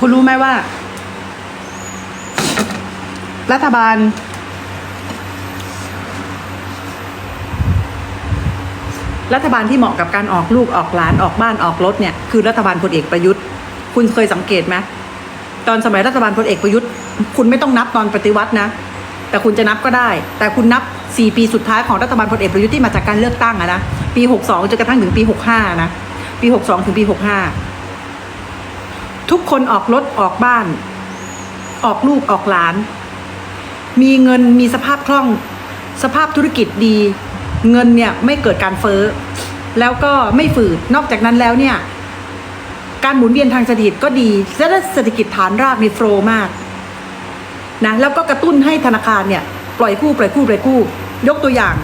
คุณรู้ไหมว่า รัฐบาล รัฐบาลที่เหมาะกับการออกลูกออกหลานออกบ้านออกรถเนี่ยคือรัฐบาลพลเอกประยุทธ์ คุณเคยสังเกตไหมตอนสมัยรัฐบาลพลเอกประยุทธ์ คุณไม่ต้องนับตอนปฏิวัตินะ แต่คุณจะนับก็ได้ แต่คุณนับ 4 ปีสุดท้ายของรัฐบาลพลเอกประยุทธ์ที่มาจากการเลือกตั้งอะนะปี 62จนกระทั่งถึงปี 65 นะ ปี 62 ถึงปี 65 ทุกคนออกรถออกบ้าน ออกลูกออกหลาน มีเงินมีสภาพคล่อง สภาพธุรกิจดี เงินเนี่ยไม่เกิดการเฟ้อ แล้วก็ไม่ฝืดนอกจากนั้นแล้วเนี่ย การหมุนเวียนทางเศรษฐกิจก็ดีและเศรษฐกิจฐานรากมีโฟลมากนะแล้วก็กระตุ้นให้ธนาคารเนี่ยปล่อยกู้ปล่อยกู้ปล่อยกู้ ยกตัวอย่าง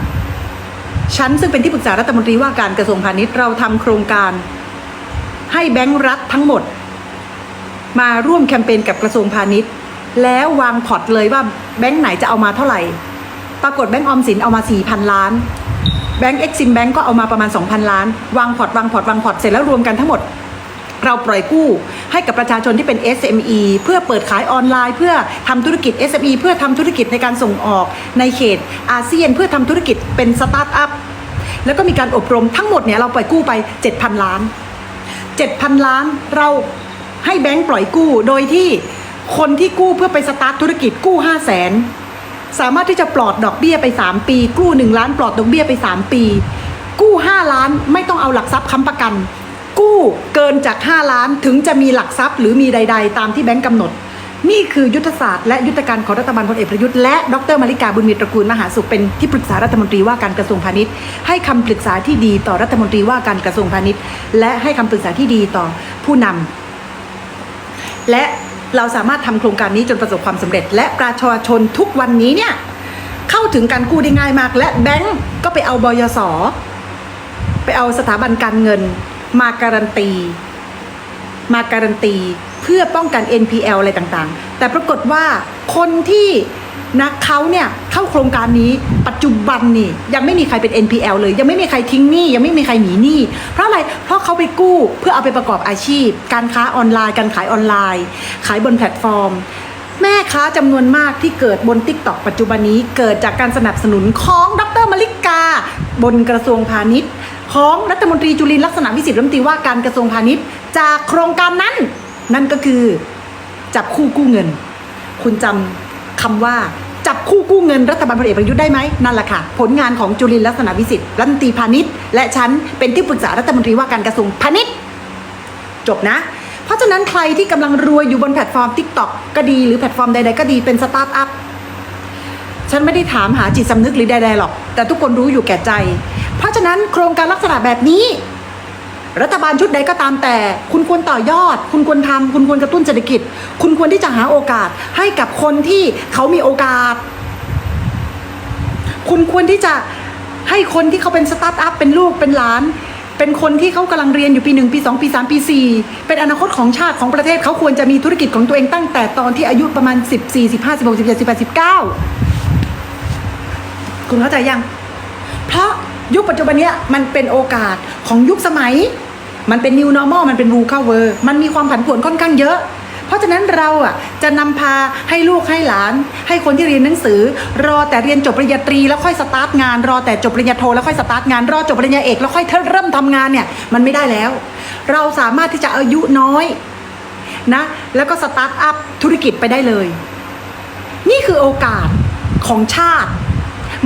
ฉันซึ่งเป็นที่ปรึกษารัฐมนตรีว่าการกระทรวงพาณิชย์เราทำโครงการ ให้แบงก์รัฐทั้งหมด มาร่วมแคมเปญกับกระทรวงพาณิชย์ แล้ววางพอร์ตเลยว่าแบงก์ไหนจะเอามาเท่าไหร่ ปรากฏแบงก์ออมสินเอามา 4,000 ล้าน แบงก์เอ็กซิมแบงก์ก็เอามาประมาณ 2,000 ล้าน วางพอร์ตวางพอร์ตวางพอร์ตเสร็จแล้วรวมกันทั้งหมด เราปล่อยกู้ให้กับประชาชนที่เป็น SME เพื่อเปิดขายออนไลน์ เพื่อทำธุรกิจ SME เพื่อทำธุรกิจในการส่งออกในเขตอาเซียน เพื่อทำธุรกิจเป็นสตาร์ทอัพแล้วก็มีการอบรมทั้งหมดเนี่ยเราปล่อยกู้ไป 7,000 ล้าน 7,000 ล้านเรา ให้แบงก์ปล่อยกู้ โดยที่คนที่กู้เพื่อไปสตาร์ทธุรกิจกู้ 5 0 0 0 0นสามารถที่จะปลอดดอกเบี้ยไป 3 ปี กู้ 1 ล้านปลอดดอกเบี้ยไป 3 ปี กู้ 5 ล้านไม่ต้องเอาหลักทรัพย์ค้ำประกัน กู้เกินจาก 5 ล้านถึงจะมีหลักทรัพย์ หรือมีใด ๆ ตามที่แบงก์กำหนด นี่คือยุทธศาสตร์และยุทธการของรัฐบาลพลเอกประยุทธ์และดรมาริกาบุญมีตระกูลมหาสุขเป็นที่ปรึกษารัฐมนตรีว่าการกระทรวงพาณิชย์ ให้คำปรึกษาที่ดีต่อรัฐมนตรีว่าการกระทรวงพาณิชย์ และให้คำปรึกษาที่ดีต่อผู้นำ และเราสามารถทำโครงการนี้จนประสบความสำเร็จ และประชาชนทุกวันนี้เนี่ยเข้าถึงการกู้ได้ง่ายมาก และแบงก์ก็ไปเอาบยสไปเอาสถาบันการเงินมาการันตี มาการันตี เพื่อป้องกัน NPL อะไรต่างๆ แต่ปรากฏว่าคนที่ นะเขาเนี่ยเข้าโครงการนี้ปัจจุบันนี่ยังไม่มีใครเป็น NPL เลย ยังไม่มีใครทิ้งหนี้ยังไม่มีใครหนีหนี้เพราะอะไรเพราะเขาไปกู้เพื่อเอาไปประกอบอาชีพ การค้าออนไลน์ การขายออนไลน์ ขายบนแพลตฟอร์ม แม่ค้าจำนวนมากที่เกิดบน t ิ k t o k ปัจจุบันนี้เกิดจากการสนับสนุนของดรมลิกา บนกระทรวงพาณิชย์ ของรัฐมนตรีจุลินลักษณะวิสิทธิ์รัฐมนตรีว่าการกระทรวงพาณิชย์ จากโครงการนั้น นั่นก็คือจับคู่กู้เงิน คุณจำคำว่า จับคู่กู้เงินรัฐบาลพลเอกประยุทธ์ได้ไหมนั่นแหละค่ะ ผลงานของจุลินลักษณะวิสิทธิ์รัฐมนตรีพาณิชย์และฉันเป็นที่ปรึกษารัฐมนตรีว่าการกระทรวงพาณิชย์จบนะ เพราะฉะนั้นใครที่กำลังรวยอยู่บนแพลตฟอร์ม TikTok ก็ดีหรือแพลตฟอร์มใดๆก็ดีเป็นสตาร์ทอัพฉันไม่ได้ถามหาจิตสำนึกหรือใดๆหรอก แต่ทุกคนรู้อยู่แก่ใจ เพราะฉะนั้นโครงการลักษณะแบบนี้ รัฐบาลชุดใดก็ตามแต่ คุณควรต่อยอด คุณควรทำคุณควรกระตุ้นเศรษฐกิจ คุณควรที่จะหาโอกาสให้กับคนที่เขามีโอกาส คุณควรที่จะให้คนที่เขาเป็นสตาร์ทอัพเป็นลูกเป็นหลาน เป็นคนที่เขากำลังเรียนอยู่ปีหนึ่งปีสองปีสามปีสี่เป็นอนาคตของชาติของประเทศเขาควรจะมีธุรกิจของตัวเองตั้งแต่ตอนที่อายุประมาณสิบสี่สิบห้าสิบหกสิบเจ็ดสิบแปดสิบเก้าคุณเข้าใจยัง เพราะ ยุคปัจจุบันเนี้ยมันเป็นโอกาสของยุคสมัย มันเป็น new normal มันเป็น rule cover มันมีความผันผวนค่อนข้างเยอะ เพราะฉะนั้นเราอะจะนำพาให้ลูกให้หลาน ให้คนที่เรียนหนังสือ รอแต่เรียนจบปริญญาตรีแล้วค่อยสตาร์ทงาน รอแต่จบปริญญาโทแล้วค่อยสตาร์ทงาน รอจบปริญญาเอกแล้วค่อยเริ่มทำงานเนี่ยมันไม่ได้แล้ว เราสามารถที่จะอายุน้อยนะแล้วก็สตาร์ทอัพธุรกิจไปได้เลย นี่คือโอกาสของชาติ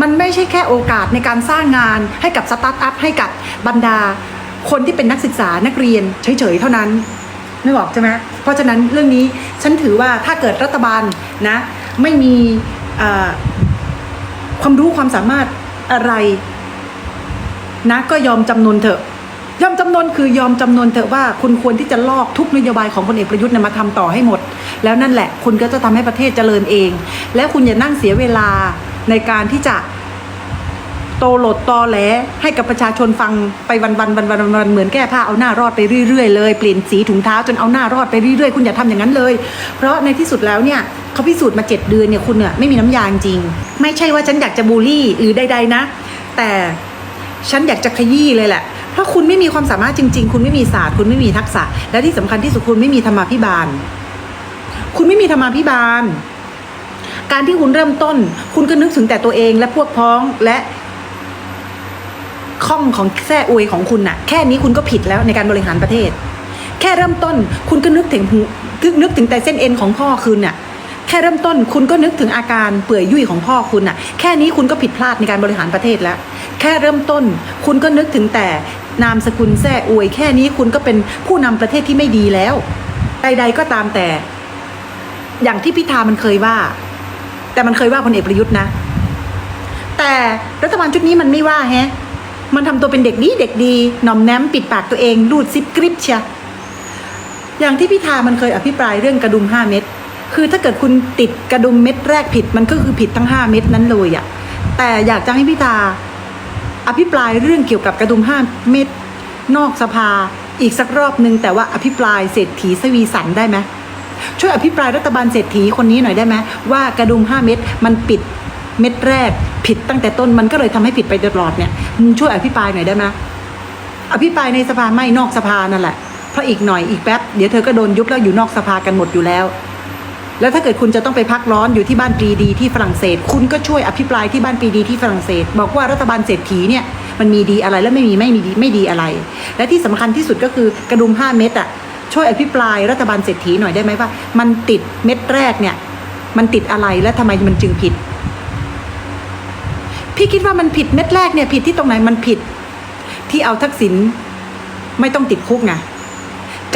มันไม่ใช่แค่โอกาสในการสร้างงานให้กับสตาร์ทอัพให้กับบรรดา คนที่เป็นนักศึกษานักเรียนเฉยๆเท่านั้นไม่บอกใช่ไหมเพราะฉะนั้นเรื่องนี้ฉันถือว่าถ้าเกิดรัฐบาลนะไม่มีความรู้ความสามารถอะไรนะก็ยอมจำนนเถอะ ยอมจำนนคือยอมจำนนเถอะว่าคุณควรที่จะลอกทุกนโยบายของพลเอกประยุทธ์มาทำต่อให้หมด แล้วนั่นแหละ คุณก็จะทำให้ประเทศเจริญเอง และคุณอย่านั่งเสียเวลา ในการที่จะโตโหลดตอแหลให้กับประชาชนฟังไปวันวันวันวันวันเหมือนแก้ผ้าเอาหน้ารอดไปเรื่อยๆเลยเปลี่ยนสีถุงเท้าจนเอาหน้ารอดไปเรื่อยๆคุณอย่าทำอย่างนั้นเลย เพราะในที่สุดแล้วเนี่ยเขาพิสูจน์มาเจ็ดเดือนเนี่ยคุณเนี่ยไม่มีน้ำยาจริง ไม่ใช่ว่าฉันอยากจะบูลลี่หรือใด ๆนะ แต่ฉันอยากจะขยี้เลยแหละเพราะคุณไม่มีความสามารถจริง ๆ คุณไม่มีศาสตร์ คุณไม่มีทักษะ และที่สำคัญที่สุดคุณไม่มีธรรมาภิบาล คุณไม่มีธรรมาภิบาล การที่คุณเริ่มต้น คุณก็นึกถึงแต่ตัวเองและพวกพ้องและข้องของแท้อวยของคุณน่ะ แค่นี้คุณก็ผิดแล้วในการบริหารประเทศ แค่เริ่มต้น คุณก็นึกถึงหูนึกนึกถึงแต่เส้นเอ็นของพ่อคุณน่ะแค่เริ่มต้นคุณก็นึกถึงอาการเปื่อยยุ่ยของพ่อคุณน่ะ แค่นี้คุณก็ผิดพลาดในการบริหารประเทศแล้ว แค่เริ่มต้น คุณก็นึกถึงแต่นามสกุลแท้อวย แค่นี้คุณก็เป็นผู้นำประเทศที่ไม่ดีแล้ว ใด ๆ ก็ตามแต่ อย่างที่พิธามันเคยว่า แต่มันเคยว่าพลเอกประยุทธ์นะ แต่รัฐบาลชุดนี้มันไม่ว่าแฮะมันทำตัวเป็นเด็กดีเด็กดีหน่อมแนมปิดปากตัวเองรูดซิปกริปเชียอย่างที่พิธามันเคยอภิปรายเรื่องกระดุมห้าเม็ดคือถ้าเกิดคุณติดกระดุมเม็ดแรกผิดมันก็คือผิดทั้งห้าเม็ดนั้นเลยอะแต่อยากจะให้พิธาอภิปรายเรื่องเกี่ยวกับกระดุมห้าเม็ดนอกสภาอีกสักรอบหนึ่งแต่ว่าอภิปรายเศรษฐีสวีสันได้ไหม ช่วยอภิปรายรัฐบาลเศรษฐีคนนี้หน่อยได้ไหมว่ากระดุมห้าเม็ดมันปิดเม็ดแรกผิดตั้งแต่ต้นมันก็เลยทำให้ผิดไปตลอดเนี่ยมึงช่วยอภิปรายหน่อยได้ไหมอภิปรายในสภาไม่นอกสภานั่นแหละเพราะอีกหน่อยอีกแป๊บเดี๋ยวเธอก็โดนยุบแล้วอยู่นอกสภากันหมดอยู่แล้ว แล้วถ้าเกิดคุณจะต้องไปพักร้อนอยู่ที่บ้านปรีดีที่ฝรั่งเศส คุณก็ช่วยอภิปรายที่บ้านปรีดีที่ฝรั่งเศส บอกว่ารัฐบาลเศรษฐีเนี่ยมันมีดีอะไรและไม่มีไม่มีดีไม่ดีอะไร และที่สำคัญที่สุดก็คือกระดุมห้าเม็ดอะ ช่วยอภิปรายรัฐบาลเศรษฐีหน่อยได้ไหมว่า มันติดเม็ดแรกเนี่ย มันติดอะไรและทำไมมันจึงผิด พี่คิดว่ามันผิดเม็ดแรกเนี่ยผิดที่ตรงไหนมันผิด ที่เอาทักษิณไม่ต้องติดคุกไง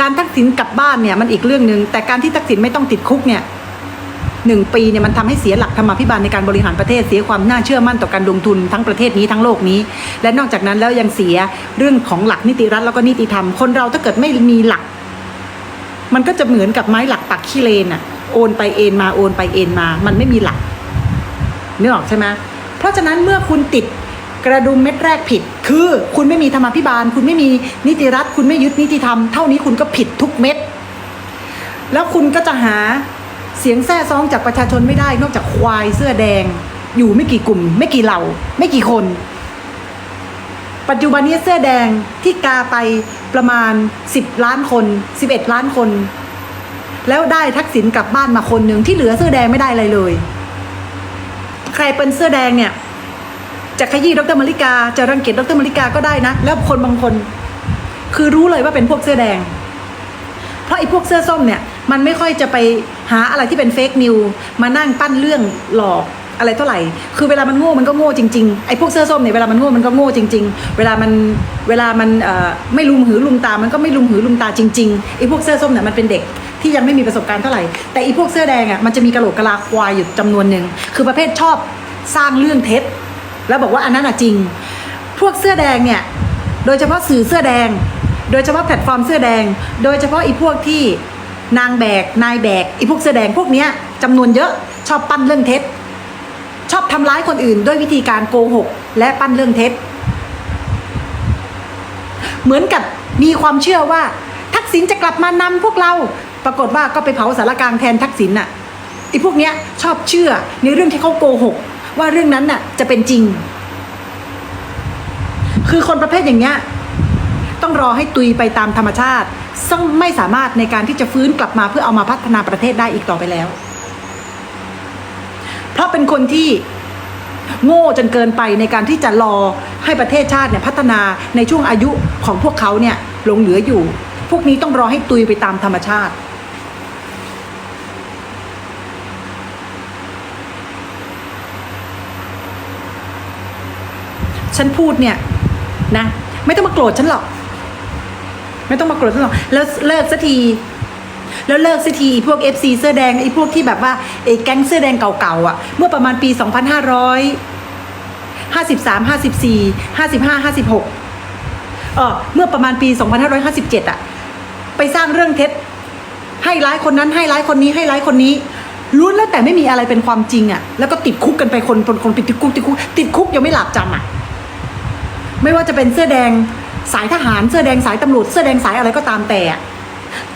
การทักษิณกลับบ้านเนี่ยมันอีกเรื่องหนึ่งแต่การที่ทักษิณไม่ต้องติดคุกเนี่ยหนึ่งปีเนี่ยมันทำให้เสียหลักธรรมาภิบาลในการบริหารประเทศเสียความน่าเชื่อมั่นต่อการลงทุนทั้งประเทศนี้ทั้งโลกนี้ และนอกจากนั้นแล้วยังเสียเรื่องของหลักนิติรัฐแล้วก็นิติธรรม คนเราถ้าเกิดไม่มีหลัก มันก็จะเหมือนกับไม้หลักปักขี้เลนอะโอนไปเอ็นมาโอนไปเอ็นมา มันไม่มีหลักนึกออกใช่ไหมเพราะฉะนั้นเมื่อคุณติดกระดุมเม็ดแรกผิด คือคุณไม่มีธรรมาภิบาล คุณไม่มีนิติรัฐ คุณไม่ยึดนิติธรรม เท่านี้คุณก็ผิดทุกเม็ด แล้วคุณก็จะหาเสียงแซ่ซ้องจากประชาชนไม่ได้ นอกจากควายเสื้อแดง อยู่ไม่กี่กลุ่ม ไม่กี่เหล่า ไม่กี่คน ปัจจุบันนี้เสื้อแดงที่กาไปประมาณ 10 ล้านคน 11 ล้านคน แล้วได้ทักษิณกลับบ้านมาคนหนึ่งที่เหลือเสื้อแดงไม่ได้อะไรเลย ใครเป็นเสื้อแดงเนี่ยจะขยี้ดรมาริกาจะรังเกียจดรมาริกาก็ได้นะ แล้วคนบางคน คือรู้เลยว่าเป็นพวกเสื้อแดง เพราะไอ้พวกเสื้อส้มเนี่ย มันไม่ค่อยจะไปหาอะไรที่เป็นเฟกนิวมานั่งปั้นเรื่องหลอก อะไรเท่าไหร่ คือเวลามันโง่มันก็โง่จริงๆ ไอ้พวกเสื้อส้มเนี่ยเวลามันโง่มันก็โง่จริง ๆ เวลามันเวลามันไม่ลุมหือลุมตา มันก็ไม่ลุมหือลุมตาจริงๆ ไอ้พวกเสื้อส้มเนี่ยมันเป็นเด็กที่ยังไม่มีประสบการณ์เท่าไหร่ แต่อ้พวกเสื้อแดงอะมันจะมีกระโหลกกะลาควายอยู่จำนวนหนึ่ง คือประเภทชอบสร้างเรื่องเท็จ แล้วบอกว่าอันนั้นอะจริง พวกเสื้อแดงเนี่ย โดยเฉพาะสื่อเสื้อแดง โดยเฉพาะแพลตฟอร์มเสื้อแดง โดยเฉพาะไอีพวกที่นางแบก นายแบกไอีพวกเสื้อแดงพวกเนี้ยจำนวนเยอะชอบปั้นเรื่องเท็จ ชอบทำร้ายคนอื่น ด้วยวิธีการโกหก และปั้นเรื่องเท็จ เหมือนกับมีความเชื่อว่า ทักษิณจะกลับมานำพวกเรา ปรากฏว่าก็ไปเผาสารกลางแทนทักษิณน่ะไอ้พวกเนี้ยชอบเชื่อในเรื่องที่เขาโกหก ว่าเรื่องนั้นน่ะจะเป็นจริง คือคนประเภทอย่างเนี้ยต้องรอให้ตุยไปตามธรรมชาติ ซึ่งไม่สามารถในการที่จะฟื้นกลับมาเพื่อเอามาพัฒนาประเทศได้อีกต่อไปแล้ว ราะเป็นคนที่โง่จนเกินไปในการที่จะรอให้ประเทศชาติเนี่ยพัฒนาในช่วงอายุของพวกเขาเนี่ยหลงเหลืออยู่ พวกนี้ต้องรอให้ตุยไปตามธรรมชาติ ฉันพูดเนี่ยนะ ไม่ต้องมาโกรธฉันหรอก ไม่ต้องมาโกรธฉันหรอกแล้วเลิกสักที แล้วเลิกสักทีพวก FC เสื้อแดงไอ้พวกที่แบบว่าไอ้แก๊งเสื้อแดงเก่าๆอะ เมื่อประมาณปี 2500 53 54 55 56เออเมื่อประมาณปี 2557 อะ ไปสร้างเรื่องเท็จ ให้ร้ายคนนั้นให้ร้ายคนนี้ให้ร้ายคนนี้ล้วนแล้วแต่ไม่มีอะไรเป็นความจริงอะ แล้วก็ติดคุกกันไปคนคนคนติดคุกติดคุกติดคุกยังไม่หลับจำอะ ไม่ว่าจะเป็นเสื้อแดงสายทหารเสื้อแดงสายตำรวจเสื้อแดงสายอะไรก็ตามแต่อะ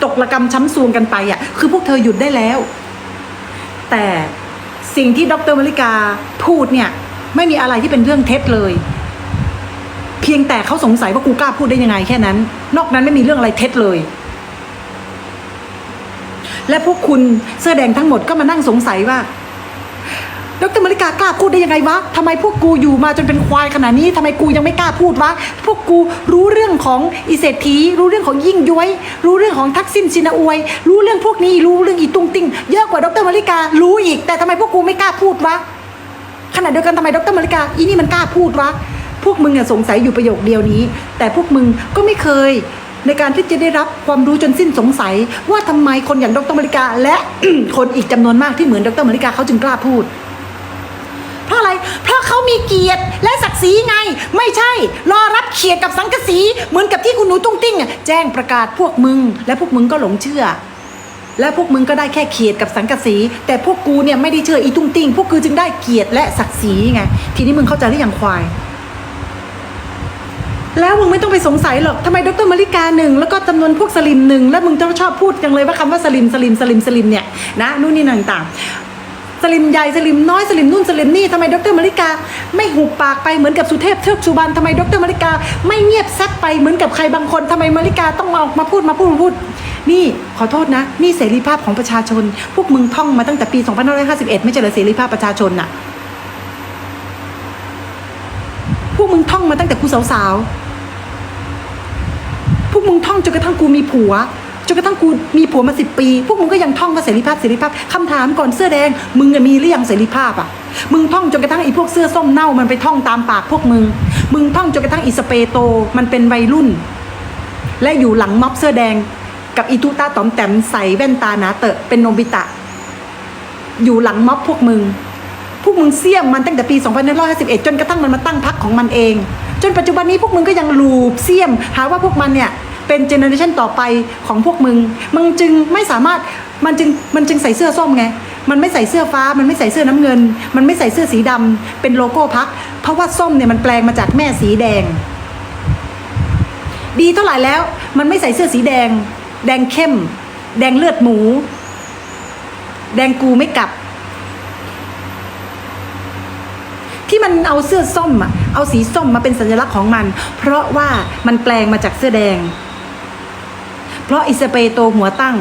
ตกระกรรมช้ำซวงกันไปอะคือพวกเธอหยุดได้แล้ว แต่สิ่งที่ดรมริกาพูดเนี่ย ไม่มีอะไรที่เป็นเรื่องเท็จเลย เพียงแต่เขาสงสัยว่ากูกล้าพูดได้ยังไงแค่นั้น นอกนั้นไม่มีเรื่องอะไรเท็จเลย และพวกคุณเสื้อแดงทั้งหมดก็มานั่งสงสัยว่า ดรมาริกากล้าพูดได้ยังไงวะทำไมพวกกูอยู่มาจนเป็นควายขนาดนี้ทำไมกูยังไม่กล้าพูดวะ พวกกูรู้เรื่องของอิเศรษฐี รู้เรื่องของยิ่งย้วย รู้เรื่องของทักษิณชินอวย รู้เรื่องพวกนี้ รู้เรื่องอีตุงติ้ง เยอะกว่าดรมาริกา รู้อีก แต่ทำไมพวกกูไม่กล้าพูดวะ ขณะเดียวกันทำไมดรมาริกา อีนี่มันกล้าพูดวะ พวกมึงสงสัยอยู่ประโยคเดียวนี้ แต่พวกมึงก็ไม่เคยในการที่จะได้รับความรู้จนสิ้นสงสัย ว่าทำไมคนอย่างดรมาริกา และคนอีกจำนวนมากที่เหมือนดรมาริกาเขาจึงกล้าพูด เพราะเขามีเกียรติและศักดิ์ศรีไง ไม่ใช่ รอรับเขียดกับสังกะสีเหมือนกับที่คุณหนูตุ้งติ้งอะแจ้งประกาศพวกมึง และพวกมึงก็หลงเชื่อ และพวกมึงก็ได้แค่เขียดกับสังกะสี แต่พวกกูเนี่ยไม่ได้เชื่ออีตุ้งติ้งพวกกูจึงได้เกียรติและศักดิ์ศรีไงทีนี้มึงเข้าใจหรือยังควาย แล้วมึงไม่ต้องไปสงสัยหรอกทำไมดรมาริกาหนึ่งแล้วก็จำนวนพวกสลิมหนึ่งแล้วมึงจะชอบพูดจังเลยว่าคำว่าสลิมสลิมสลิมสลิมเนี่ยนะนู่นนี่นั่นต่าง สลิมใหญ่สลิมน้อยสลิมนู่นสลิมนี่ทำไมดรมาริกา ไม่หุบปากไปเหมือนกับสุเทพเทือกสุบรรณทำไมดรมาริกา ไม่เงียบซัดไปเหมือนกับใครบางคนทำไมมาริกาต้องมาออกมาพูดมาพูดมาพูดนี่ขอโทษนะ นี่เสรีภาพของประชาชน พวกมึงท่องมาตั้งแต่ปี 2551 ไม่ใช่เหรอเสรีภาพประชาชนน่ะ พวกมึงท่องมาตั้งแต่กูสาวๆ พวกมึงท่องจนกระทั่งกูมีผัว จนกระทั่งกูมีผัวมาสิบปี พวกมึงก็ยังท่องว่าเสรีภาพเสรีภาพคำถามก่อนเสื้อแดง มึงมีหรือยังเสรีภาพอะมึงท่องจนกระทั่งไอ้พวกเสื้อส้มเน่ามันไปท่องตามปากพวกมึง มึงท่องจนกระทั่งอิสเปโตมันเป็นวัยรุ่น และอยู่หลังม็อบเสื้อแดง กับอีตุตาตอมแต้มใส่แว่นตาหนาเตอะเป็นโนบิตะ อยู่หลังม็อบพวกมึงพวกมึงเสี่ยมมันตั้งแต่ปี2551 จนกระทั่งมันมาตั้งพรรคของมันเอง จนปัจจุบันนี้พวกมึงก็ยังลูบเสี่ยมหาว่าพวกมันเนี่ย เป็นเจเนอเรชันต่อไปของพวกมึงมึงจึงไม่สามารถมันจึงมันจึงใส่เสื้อส้มไงมันไม่ใส่เสื้อฟ้า มันไม่ใส่เสื้อน้ำเงิน มันไม่ใส่เสื้อสีดำเป็นโลโก้พัก เพราะว่าส้มเนี่ยมันแปลงมาจากแม่สีแดง ดีเท่าไหร่แล้ว มันไม่ใส่เสื้อสีแดง แดงเข้ม แดงเลือดหมู แดงกูไม่กลับ ที่มันเอาเสื้อส้มอะเอาสีส้มมาเป็นสัญลักษณ์ของมัน เพราะว่ามันแปลงมาจากเสื้อแดง เพราะอิสเปโตหัวตั้ง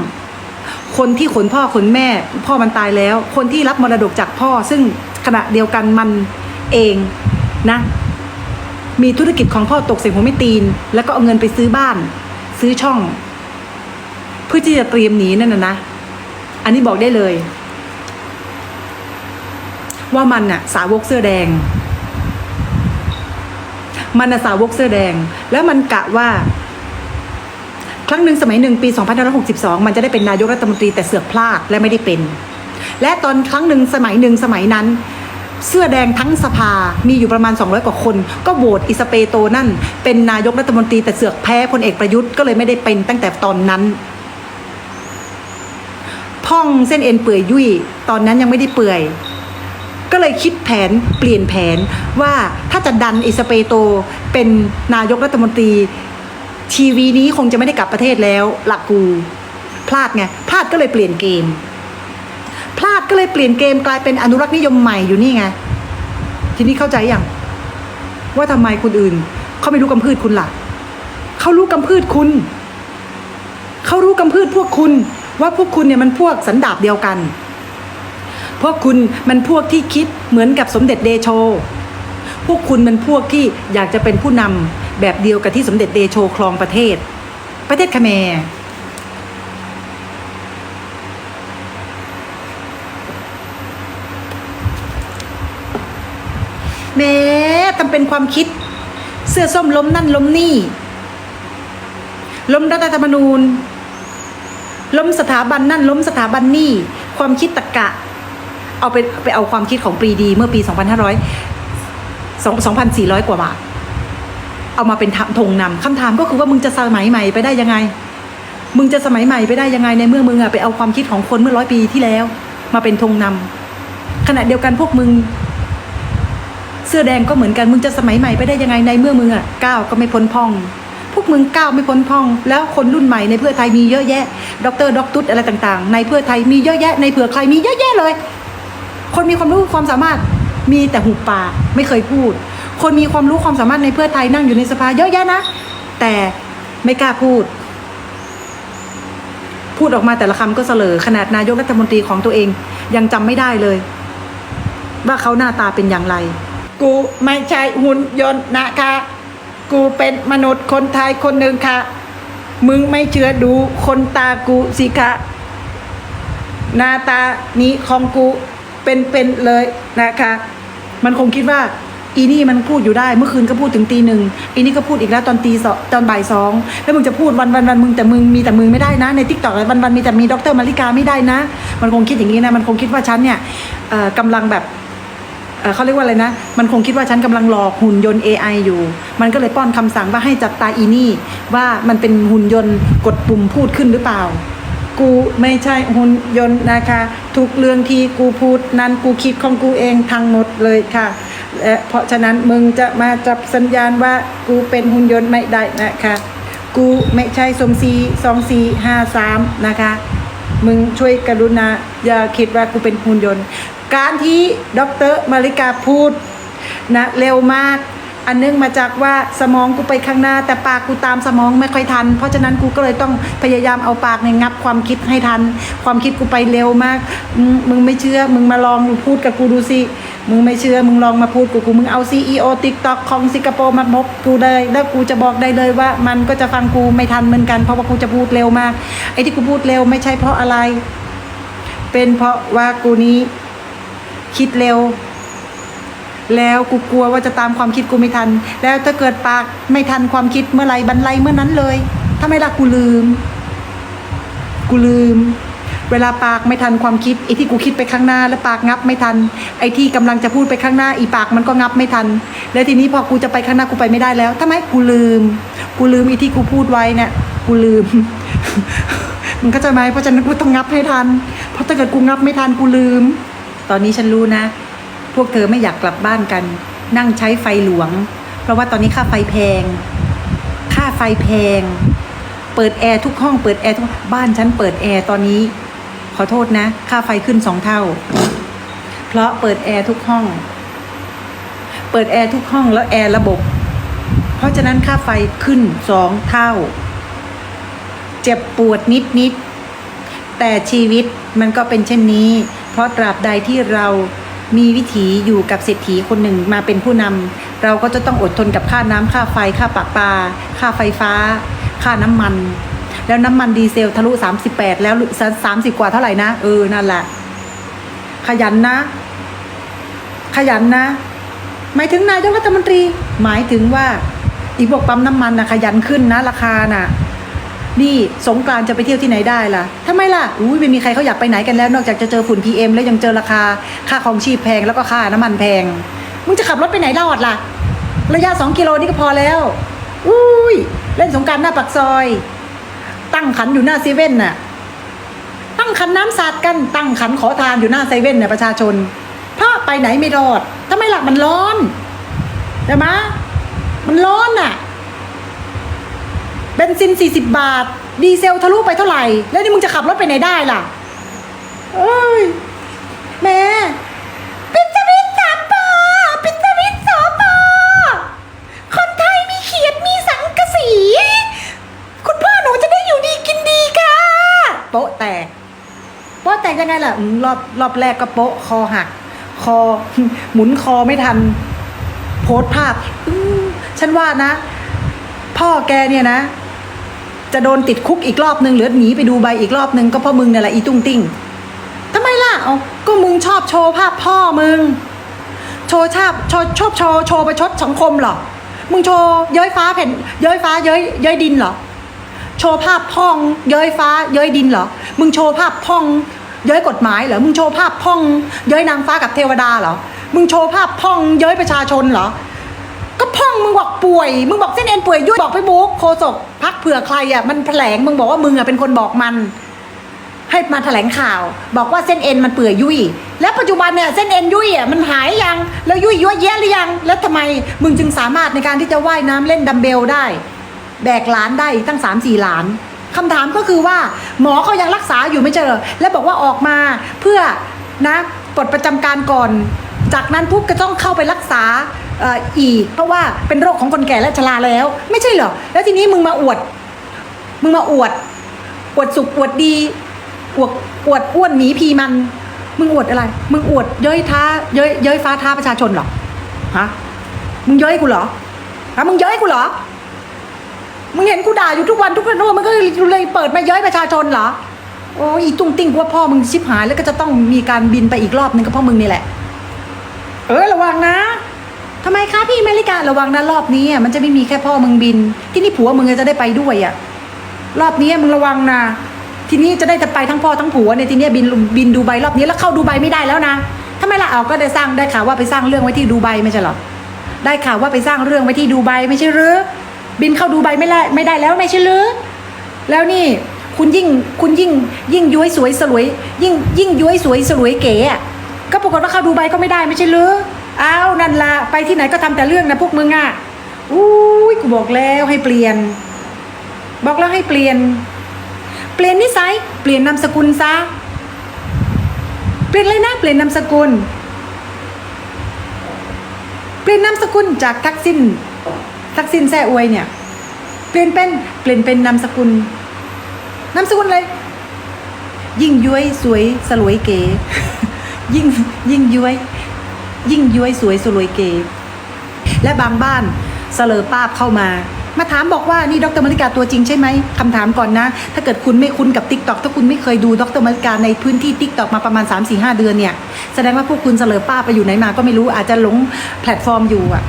คนที่ขนพ่อขนแม่ พ่อมันตายแล้ว คนที่รับมรดกจากพ่อ ซึ่งขณะเดียวกันมันเองนะ มีธุรกิจของพ่อตกเสียหัวไม่ตีน แล้วก็เอาเงินไปซื้อบ้าน ซื้อช่อง เพื่อที่จะเตรียมหนีนั่นนะนะ อันนี้บอกได้เลย ว่ามันน่ะ สาวกเสื้อแดงมันน่ะสาวกเสื้อแดง แล้วมันกะว่า รั้งหนึ่งสมัยหนึ่งปี 2562 มันจะได้เป็นนายกรัฐมนตรีแต่เสือกพลาดและไม่ได้เป็น และตอนครั้งหนึ่งสมัยหนึ่งสมัยนั้น เสื้อแดงทั้งสภามีอยู่ประมาณ 200 กว่าคน ก็โหวตอิสเปโตนั่น เป็นนายกรัฐมนตรีแต่เสือกแพ้พลเอกประยุทธ์ก็เลยไม่ได้เป็นตั้งแต่ตอนนั้นพ่องเส้นเอ็นเปื่อยยุ่ยตอนนั้นยังไม่ได้เปื่อย ก็เลยคิดแผนเปลี่ยนแผนว่าถ้าจะดันอิสเปโตเป็นนายกรัฐมนตรี ทีวีนี้คงจะไม่ได้กลับประเทศแล้ว หลักกูพลาดไงพลาดก็เลยเปลี่ยนเกม พลาดก็เลยเปลี่ยนเกมกลายเป็นอนุรักษ์นิยมใหม่อยู่นี่ไง ทีนี้เข้าใจยังว่าทำไมคนอื่นเขาไม่รู้กำพืชคุณล่ะเขารู้กำพืชคุณเขารู้กำพืชพวกคุณ ว่าพวกคุณเนี่ยมันพวกสันดาบเดียวกัน พวกคุณมันพวกที่คิดเหมือนกับสมเด็จเดโช พวกคุณมันพวกที่อยากจะเป็นผู้นำ แบบเดียวกับที่สมเด็จเดโชครองประเทศ ประเทศคแมร์แม้ทำเป็นความคิด เสื้อส้มล้มนั่นล้มนี่ ล้มรัฐธรรมนูญ ล้มสถาบันนั่น ล้มสถาบันนี่ ความคิดตะกะ เอาไปไปเอาความคิดของปรีดี เมื่อปี 2,500 2,400 กว่าบาท เอามาเป็นธงนำคำถามก็คือว่ามึงจะสมัยใหม่ไปได้ยังไง มึงจะสมัยใหม่ไปได้ยังไงในเมื่อมึงอะไปเอาความคิดของคนเมื่อร้อยปีที่แล้ว มาเป็นธงนำขณะเดียวกันพวกมึง เสื้อแดงก็เหมือนกันมึงจะสมัยใหม่ไปได้ยังไงในเมื่อมึงอะก้าวก็ไม่พ้นพ่อง พวกมึงก้าวไม่พ้นพ่อง แล้วคนรุ่นใหม่ในเพื่อไทยมีเยอะแยะด็อกเตอร์ด็อกตุ๊ดอะไรต่าง ๆ ในเพื่อไทยมีเยอะแยะในเผื่อใครมีเยอะแยะเลย คนมีความรู้ความสามารถมีแต่หุบปากไม่เคยพูด คนมีความรู้ความสามารถในเพื่อไทยนั่งอยู่ในสภาเยอะแยะนะ แต่ไม่กล้าพูด พูดออกมาแต่ละคำก็เสลอขนาดนายกรัฐมนตรีของตัวเองยังจำไม่ได้เลย ว่าเขาหน้าตาเป็นอย่างไร กูไม่ใช่หุ่นยนต์นะคะ กูเป็นมนุษย์คนไทยคนหนึ่งค่ะ มึงไม่เชื่อดูคนตากูสิคะหน้าตานี้ของกูเป็นๆเลยนะคะ มันคงคิดว่า อีนี่มันพูดอยู่ได้เมื่อคืนก็พูดถึงตีหนึ่งอีนี่ก็พูดอีกแล้วตอนตีสองตอนบ่ายสองแล้วมึงจะพูดวันวันวันมึงแต่มึงมีแต่มึงไม่ได้นะในทิกตอกวันวันมีแต่มีดรมาริกาไม่ได้นะ มันคงคิดอย่างนี้นะมันคงคิดว่าฉันเนี่ยกำลังแบบเขาเรียกว่าอะไรนะ มันคงคิดว่าฉันกำลังหลอกหุ่นยนต์ AI อยู่ มันก็เลยป้อนคำสั่งว่าให้จับตาอีนี่ ว่ามันเป็นหุ่นยนต์กดปุ่มพูดขึ้นหรือเปล่า กูไม่ใช่หุ่นยนต์นะคะ ทุกเรื่องที่กูพูดนั้นกูคิดของกูเองทั้งหมดเลยค่ะ และเพราะฉะนั้นมึงจะมาจับสัญญาณว่ากูเป็นหุ่นยนต์ไม่ได้นะคะ กูไม่ใช่สมศรีสองสี่ห้าสามนะคะ มึงช่วยกรุณาอย่าคิดว่ากูเป็นหุ่นยนต์ การที่ดรมาริกาพูดนะเร็วมาก อันเนื่องมาจากว่าสมองกูไปข้างหน้า แต่ปากกูตามสมองไม่ค่อยทัน เพราะฉะนั้นกูก็เลยต้องพยายามเอาปากเนี่ยงับความคิดให้ทัน ความคิดกูไปเร็วมาก มึงไม่เชื่อ มึงมาลองพูดกับกูดูสิมึงไม่เชื่อ มึงลองมาพูดกับกูมึงเอา CEO TikTok ของสิงคโปร์มาพบกูเลย แล้วกูจะบอกได้เลยว่า มันก็จะฟังกูไม่ทันเหมือนกัน เพราะว่ากูจะพูดเร็วมาก ไอ้ที่กูพูดเร็วไม่ใช่เพราะอะไร เป็นเพราะว่ากูนี้คิดเร็ว แล้วกูกลัวว่าจะตามความคิดกูไม่ทัน แล้วถ้าเกิดปากไม่ทันความคิดเมื่อไรบันไลเมื่อนั้นเลยทำไมล่ะกูลืม กูลืม เวลาปากไม่ทันความคิดไอ้ที่กูคิดไปข้างหน้า แล้วปากงับไม่ทัน ไอ้ที่กำลังจะพูดไปข้างหน้าอีปากมันก็งับไม่ทัน แล้วทีนี้พอกูจะไปข้างหน้ากูไปไม่ได้แล้วทำไมกูลืม กูลืมไอ้ที่กูพูดไว้เนี่ยกูลืมมึงเข้าใจไหมเพราะฉะนั้นกูต้องงับให้ทัน เพราะถ้าเกิดกูงับไม่ทันกูลืม ตอนนี้ฉันรู้นะ พวกเธอไม่อยากกลับบ้านกัน นั่งใช้ไฟหลวง เพราะว่าตอนนี้ค่าไฟแพง ค่าไฟแพง เปิดแอร์ทุกห้องเปิดแอร์ทุกบ้านฉันเปิดแอร์ตอนนี้ ขอโทษนะ ค่าไฟขึ้นสองเท่า เพราะเปิดแอร์ทุกห้อง เปิดแอร์ทุกห้องแล้วแอร์ระบบ เพราะฉะนั้นค่าไฟขึ้นสองเท่า เจ็บปวดนิดนิดแต่ชีวิตมันก็เป็นเช่นนี้ เพราะตราบใดที่เรา มีวิถีอยู่กับเศรษฐีคนหนึ่งมาเป็นผู้นำเราก็จะต้องอดทนกับค่าน้ำค่าไฟค่าปากปลาค่าไฟฟ้า ค่าน้ำมัน แล้วน้ำมันดีเซลทะลุ 38 แล้วสามสิบกว่าเท่าไหร่นะ เออ นั่นแหละ ขยันนะ ขยันนะ หมายถึงนายกรัฐมนตรี หมายถึงว่าอีพวกปั๊มน้ำมันนะขยันขึ้นนะ ราคาน่ะ นี่สงกรานจะไปเที่ยวที่ไหนได้ล่ะทำไมล่ะอุ้ยไม่มีใครเขาอยากไปไหนกันแล้ว นอกจากจะเจอฝุ่น PM แล้วยังเจอราคา ค่าของชีพแพงแล้วก็ค่าน้ำมันแพง มึงจะขับรถไปไหนรอดล่ะ ระยะสองกิโลนี่ก็พอแล้ว อุ้ยเล่นสงการหน้าปากซอย ตั้งขันอยู่หน้าเซเว่นน่ะ ตั้งขันน้ำสาดกัน ตั้งขันขอทานอยู่หน้าเซเว่นเนี่ยประชาชนเพราะไปไหนไม่รอดทำไมล่ะมันร้อนใช่ไหมมันร้อนน่ะ เบนซิน 40 บาท ดีเซลทะลุไปเท่าไหร่ แล้วนี่มึงจะขับรถไปไหนได้ล่ะ เอ้ย แม่ปิดสวิตช์สามปอปิดสวิตช์สอปอคนไทยมีเขียดมีสังกะสี คุณพ่อหนูจะได้อยู่ดีกินดีค่ะ โป๊ะแตก โป๊ะแตกยังไงล่ะอืมรอบรอบแรกก็โป๊ะ คอหัก คอ หมุนคอไม่ทัน โพสต์ภาพอือฉันว่านะ พ่อแกเนี่ยนะ จะโดนติดคุกอีกรอบนึงหรือหนีไปดูใบอีกรอบนึงก็เพราะมึงเนี่ยแหละอีตุ้งติ้งทำไมล่ะเอาก็มึงชอบโชว์ภาพพ่อมึง โชว์ชาบโชว์ชอบโชว์โชว์ประชดสังคมเหรอมึงโชว์เย้ยฟ้าแผ่นเย้ยฟ้าเย้ยเย้ยดินเหรอโชว์ภาพพ่องเย้ยฟ้าเย้ยดินเหรอมึงโชว์ภาพพ่องเย้ยกฎหมายเหรอมึงโชว์ภาพพ่องเย้ยนางฟ้ากับเทวดาเหรอมึงโชว์ภาพพ่องเย้ยประชาชนเหรอ ก็พ่องมึงบอกป่วย มึงบอกเส้นเอ็นป่วยยุ่ยบอกพี่บุ๊กโคศกพักเผื่อใครอะมันแถลงมึงบอกว่ามึงอะเป็นคนบอกมัน ให้มาแถลงข่าว บอกว่าเส้นเอ็นมันเปื่อยยุ่ยแล้วปัจจุบันเนี่ยเส้นเอ็นยุ่ยอะมันหายยังแล้วยุ่ยยั่วแย่หรือยัง แล้วทำไมมึงจึงสามารถในการที่จะว่ายน้ำเล่นดัมเบลได้ แบกหลานได้อีกตั้งสามสี่หลานคำถามก็คือว่าหมอเขายังรักษาอยู่ไม่เหรอแล้วบอกว่าออกมาเพื่อนะปลดประจำการก่อน จากนั้นปุ๊บก็ต้องเข้าไปรักษา อีกเพราะว่าเป็นโรคของคนแก่และชราแล้ว ไม่ใช่เหรอแล้วทีนี้มึงมาอวด มึงมาอวด อวดสุขอวดดี อวดอวดอ้วนหมีพีมัน มึงอวดอะไร มึงอวดเย้ยท้าเย้ยเย้ยฟ้าท้าประชาชนเหรอฮะมึงเย้ยกูเหรอฮะมึงเย้ยกูเหรอมึงเห็นกูด่าอยู่ทุกวันทุกวันทุกวันมึงก็เลยเปิดมาเย้ยประชาชนเหรอโอ้ยอีตุ้งติ้งว่าพ่อมึงชิบหายแล้วก็จะต้องมีการบินไปอีกรอบนึงก็เพราะมึงนี่แหละ เออระวังนะ ทำไมคะพี่อเมริการะวังนะรอบนี้อะมันจะไม่มีแค่พ่อมึงบิน ที่นี่ผัวมึงจะได้ไปด้วยอะรอบนี้มึงระวังนะทีนี้จะได้จะไปทั้งพ่อทั้งผัวเนี่ยทีนี้บินบินดูไบรอบนี้แล้วเข้าดูไบไม่ได้แล้วนะทำไมล่ะเอาก็ได้สร้างได้ข่าวว่าไปสร้างเรื่องไว้ที่ดูไบไม่ใช่หรอได้ข่าวว่าไปสร้างเรื่องไว้ที่ดูไบไม่ใช่หรือบินเข้าดูไบไม่ได้ไม่ได้แล้วไม่ใช่หรือแล้วนี่คุณยิ่งคุณยิ่งยิ่งย้วยสวยสลวย ยิ่งยิ่งย้วยสวยสลวยเก๋ก็ปรากฏว่าเข้าดูไบก็ไม่ได้ไม่ใช่หรือ อ้าวนั่นละไปที่ไหนก็ทำแต่เรื่องนะพวกมึงอะอุ้ยกูบอกแล้วให้เปลี่ยน บอกแล้วให้เปลี่ยน เปลี่ยนนิสัยเปลี่ยนนามสกุลซะเปลี่ยนเลยนะเปลี่ยนนามสกุล เปลี่ยนนามสกุลจากทักษิณทักษิณแซ่อวยเนี่ย เปลี่ยนเป็นเปลี่ยนเป็นนามสกุลนามสกุลเลยยิ่งย้วยสวยสลวยเก๋ยิ่งยิ่งย้วย ยิ่งย้วยสวยสลวยเก๋และบางบ้านเสลอป้าบเข้ามา มาถามบอกว่านี่ดรมาริกาตัวจริงใช่ไหมคำถามก่อนนะ ถ้าเกิดคุณไม่คุ้นกับ t ิ k t o k ถ้าคุณไม่เคยดูดรมาริกาในพื้นที่ t ิ k t o k มาประมาณ 3 4 5 เดือนเนี่ย แสดงว่าพวกคุณเสลอป้าไปอยู่ไหนมาก็ไม่รู้อาจจะหลงแพลตฟอร์มอยู่อะ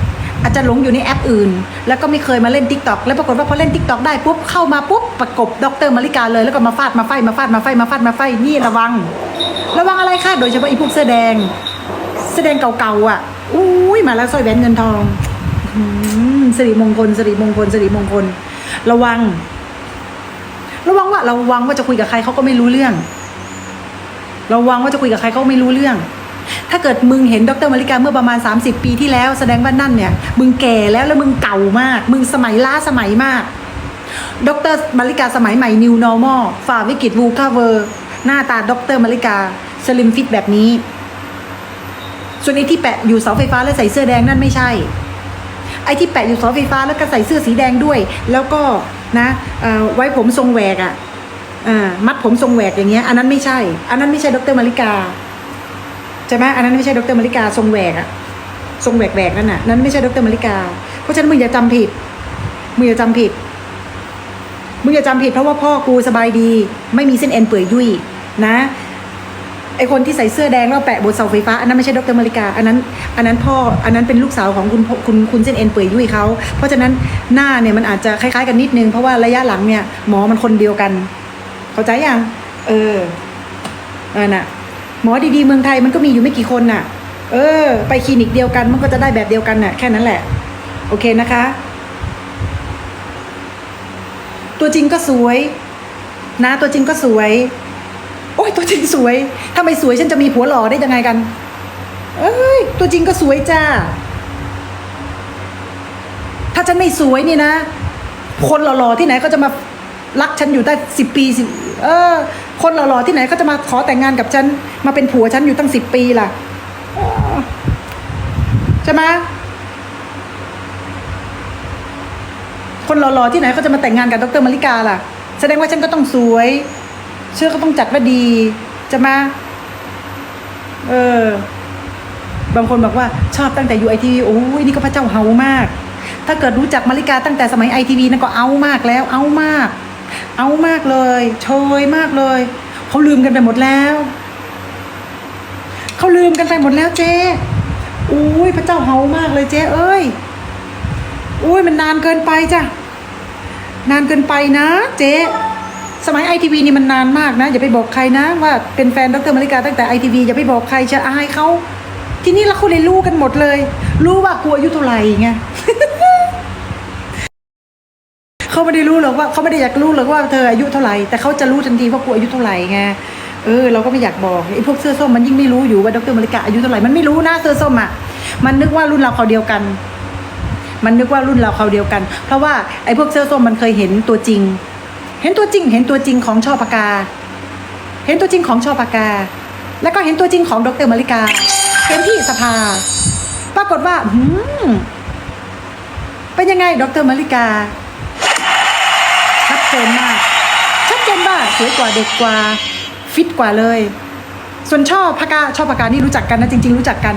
อาจจะหลงอยู่ในแอปอื่น แล้วก็ไม่เคยมาเล่น t ิ k t o k แล้วปรากฏว่าพอเล่น t ิ k t o k ได้ปุ๊บเข้ามาปุ๊บประกบดรมาริกาเลย แล้วก็มาฟาดมาไฟมาฟาดมาไฟมาฟาดมาไฟนี่ระวัง ระวังอะไรคะโดยเฉพาะไอีพวกเสื้อแดง แสดงเก่าๆอะอุ้ยมาแล้วสร้อยแหวนเงินทองสิริมงคลสิริมงคลสิริมงคล ระวัง ระวังว่าระวังว่าจะคุยกับใครเขาก็ไม่รู้เรื่อง ระวังว่าจะคุยกับใครเขาไม่รู้เรื่อง ถ้าเกิดมึงเห็นดรมาริกาเมื่อประมาณ 30 ปีที่แล้ว แสดงว่านั่นเนี่ย มึงแก่แล้วแล้วมึงเก่ามาก มึงสมัยล้าสมัยมาก ดรมาริกาสมัยใหม่ New Normal ฝ่าวิกฤตวูคาเวอร์ หน้าตาดรมาริกาสลิมฟิตแบบนี้ ส่วนไอ้ที่แปะอยู่เสาไฟฟ้าแล้วใส่เสื้อแดงนั่นไม่ใช่ ไอ้ที่แปะอยู่เสาไฟฟ้าแล้วก็ใส่เสื้อสีแดงด้วย แล้วก็นะไว้ผมทรงแหวกอะ่ะมัดผมทรงแหวกอย่างเงี้ย อันนั้นไม่ใช่ อันนั้นไม่ใช่ดรมาริกาใช่ไหมอันนั้นไม่ใช่ดรมาริกาทรงแหวกอะทรงแหวกแหวกนั่นน่ะนั้นไม่ใช่ดรมาริกา เพราะฉะนั้นมึงอย่าจำผิดมึงอย่าจำผิดมึงอย่าจำผิดเพราะว่าพ่อกูสบายดี ไม่มีเส้นเอ็นเปื่อยยุ่ยนะ ไอคนที่ใส่เสื้อแดงแล้วแปะบนเสาไฟฟ้า อันนั้นไม่ใช่ดรมาริกา อันนั้น อันนั้นพ่อ อันนั้นเป็นลูกสาวของคุณคุณคุณเส้นเอ็นเปื่อยยุ่ยเขาเพราะฉะนั้นหน้าเนี่ยมันอาจจะคล้ายๆกันนิดนึง เพราะว่าระยะหลังเนี่ยหมอมันคนเดียวกัน เข้าใจยัง เออเออน่ะ หมอดีๆเมืองไทยมันก็มีอยู่ไม่กี่คนน่ะ เออ ไปคลินิกเดียวกันมันก็จะได้แบบเดียวกันน่ะแค่นั้นแหละ โอเคนะคะ ตัวจริงก็สวย นะตัวจริงก็สวย โอ้ยตัวจริงสวย ถ้าไม่สวยฉันจะมีผัวหล่อได้ยังไงกัน เอ้ย ตัวจริงก็สวยจ้า ถ้าฉันไม่สวยนี่นะ คนหล่อๆที่ไหนก็จะมารักฉันอยู่ได้สิบปีสิเออ คนหล่อๆที่ไหนก็จะมาขอแต่งงานกับฉัน มาเป็นผัวฉันอยู่ตั้งสิบปีล่ะใช่ไหมคนหล่อๆที่ไหนเขาจะมาแต่งงานกับดรมาริกาล่ะ แสดงว่าฉันก็ต้องสวย เชื่อก็ต้องจัดว่าดี จะมา เออ บางคนบอกว่าชอบตั้งแต่อยู่ไอทีวีโอ้ยนี่ก็พระเจ้าเฮามาก ถ้าเกิดรู้จักมาริกาตั้งแต่สมัยไอทีวีนั่นก็เอามากแล้ว เอามาก เอามากเลยโชยมากเลยเขาลืมกันไปหมดแล้วเขาลืมกันไปหมดแล้วเจ๊อุ้ยพระเจ้าเฮามากเลยเจ๊เอ้ยอุ้ยมันนานเกินไปจ้ะนานเกินไปนะ เจ๊ สมัยไอทีวีนี่มันนานมากนะ อย่าไปบอกใครนะ ว่าเป็นแฟนดรมาริกาตั้งแต่ไอทีวีอย่าไปบอกใครจะอายเขาทีนี้เราคนเลยรู้กันหมดเลย รู้ว่ากูอายุเท่าไหร่ไงเขาไม่ได้รู้หรอกว่าเขาไม่ได้อยากรู้หรอกว่าเธออายุเท่าไหร่แต่เขาจะรู้ทันทีว่ากูอายุเท่าไหร่ไงเออเราก็ไม่อยากบอกไอ้พวกเสื้อส้มมันยิ่งไม่รู้อยู่ว่าดรมาริกาอายุเท่าไหร่มันไม่รู้นะเสื้อส้มอะมันนึกว่ารุ่นเราเขาเดียวกัน มันนึกว่ารุ่นเราเขาเดียวกัน เพราะว่าไอ้พวกเสื้อส้มมันเคยเห็นตัวจริง เห็นตัวจริง เห็นตัวจริงของชอปากา เห็นตัวจริงของชอปากกา แล้วก็เห็นตัวจริงของดรมาริกา เห็นที่สภา ปรากฏว่าหืมเป็นยังไงดรมาริกา ชัดเจนมาก ชัดเจนว่าสวยกว่าเด็กกว่า ฟิตกว่าเลย ส่วนช่อพากาช่อพากานี่รู้จักกันนะจริง ๆ รู้จักกัน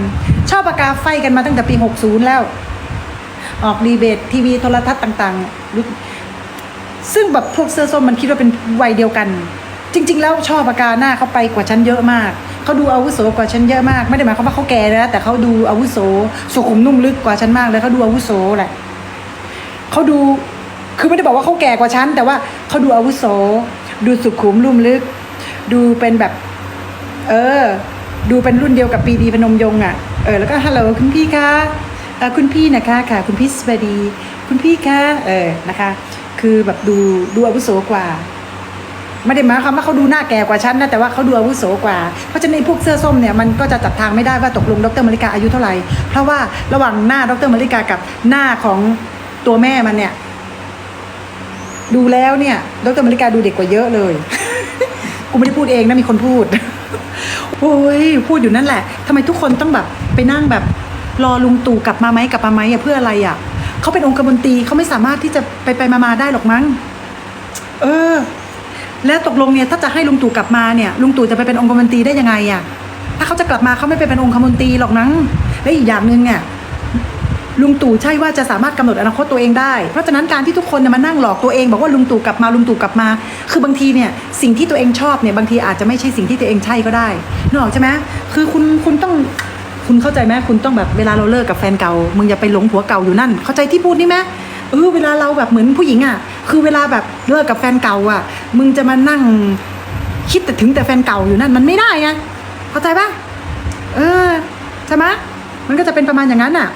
ช่อพากาไฟกันมาตั้งแต่ปี 60 แล้ว ออกดีเบตทีวีโทรทัศน์ต่าง ๆ ซึ่งแบบพวกเสื้อส้มมันคิดว่าเป็นวัยเดียวกัน จริง ๆ แล้วช่อปากกาหน้าเขาไปกว่าฉันเยอะมากเขาดูอาวุโสกว่าฉันเยอะมาก ไม่ได้หมายความว่าเขาแก่นะแต่เขาดูอาวุโสสุขุมนุ่มลึกกว่าฉันมากเลยเขาดูอาวุโสแหละเขาดูคือไม่ได้บอกว่าเขาแก่กว่าฉันแต่ว่าเขาดูอาวุโส ดูสุขุมลุ่มลึก ดูเป็นแบบ เออ ดูเป็นรุ่นเดียวกับปีดีพนมยงค์อะเออแล้วก็ฮัลโหลคุณพี่คะคุณพี่นะคะค่ะ คุณพี่สวัสดี คุณพี่คะเออนะคะ คือแบบดูดูอาวุโสกว่า ไม่ได้หมายความว่าเขาดูหน้าแก่กว่าฉันนะแต่ว่าเขาดูอาวุโสกว่า เพราะฉะนั้นพวกเสื้อส้มเนี่ยมันก็จะจัดทางไม่ได้ว่าตกลงดรมาริกาอายุเท่าไหร่เพราะว่าระหว่างหน้าดรมาริกากับหน้าของตัวแม่มันเนี่ย ดูแล้วเนี่ย ดรมาริกาดูเด็กกว่าเยอะเลยกูไม่ได้พูดเองนะมีคนพูดโอ้ยพูดอยู่นั่นแหละทำไมทุกคนต้องแบบไปนั่งแบบ รอลุงตู่กลับมาไหมกลับมาไหมเพื่ออะไรอะ เขาเป็นองคมนตรีเขาไม่สามารถที่จะไปไปมามาได้หรอกมั้ง เออ แล้วตกลงเนี่ยถ้าจะให้ลุงตู่กลับมาเนี่ยลุงตู่จะไปเป็นองคมนตรีได้ยังไงอะถ้าเขาจะกลับมาเขาไม่ไปเป็นองคมนตรีหรอกนั้งและอีกอย่างหนึ่งเนี่ยลุงตู่ใช่ว่าจะสามารถกำหนดอนาคตตัวเองได้ เพราะฉะนั้นการที่ทุกคนมานั่งหลอกตัวเอง บอกว่าลุงตู่กลับมาลุงตู่กลับมา คือบางทีเนี่ยสิ่งที่ตัวเองชอบเนี่ยบางทีอาจจะไม่ใช่สิ่งที่ตัวเองใช่ก็ได้นึกออกใช่ไหมคือคุณคุณต้อง คุณเข้าใจไหมคุณต้องแบบเวลาเราเลิกกับแฟนเก่ามึงอย่าไปหลงผัวเก่าอยู่นั่น เข้าใจที่พูดนี่ไหมเออเวลาเราแบบเหมือนผู้หญิงอะ คือเวลาแบบเลิกกับแฟนเก่าอะ มึงจะมานั่งคิดแต่ถึงแต่แฟนเก่าอยู่นั่นมันไม่ได้ไงเข้าใจปะเออใช่ไหมมันก็จะเป็นประมาณอย่างนั้นอะ